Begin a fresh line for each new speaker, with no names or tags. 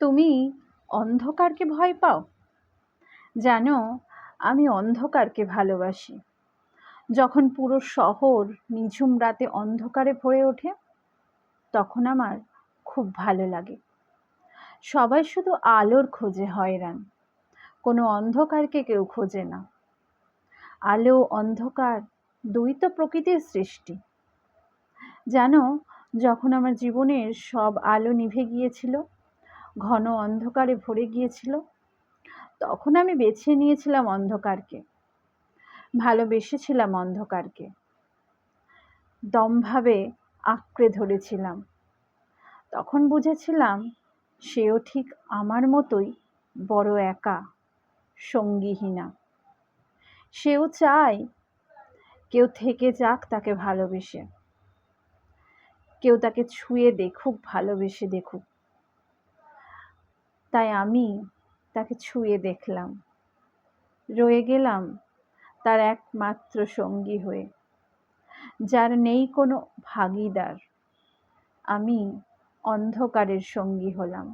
তুমি অন্ধকারকে ভয় পাও? জানো, আমি অন্ধকারকে ভালোবাসি। যখন পুরো শহর নিঝুম রাতে অন্ধকারে ভরে ওঠে, তখন আমার খুব ভালো লাগে। সবাই শুধু আলোর খোঁজে হয়রান। কোনো অন্ধকারকে কেউ খোঁজে না। আলো, অন্ধকার দুই তো প্রকৃতির সৃষ্টি। জানো, যখন আমার জীবনের সব আলো নিভে গিয়েছিল ঘন অন্ধকারে ভরে গিয়েছিল। তখন আমি বেছে নিয়েছিলাম অন্ধকারকে। ভালোবেসেছিলাম অন্ধকারকে। দমভাবে আঁকড়ে ধরেছিলাম। তখন বুঝেছিলাম, সেও ঠিক আমার মতোই বড় একা, সঙ্গীহীনা। সেও চায়, কেউ থেকে যাক তাকে ভালোবেসে। কেউ তাকে ছুঁয়ে দেখুক, ভালোবেসে দেখুক। তাই আমি তাকে ছুঁয়ে দেখলাম। রয়ে গেলাম তার একমাত্র সঙ্গী হয়ে, যার নেই কোনো ভাগিদার। আমি অন্ধকারের সঙ্গী হলাম।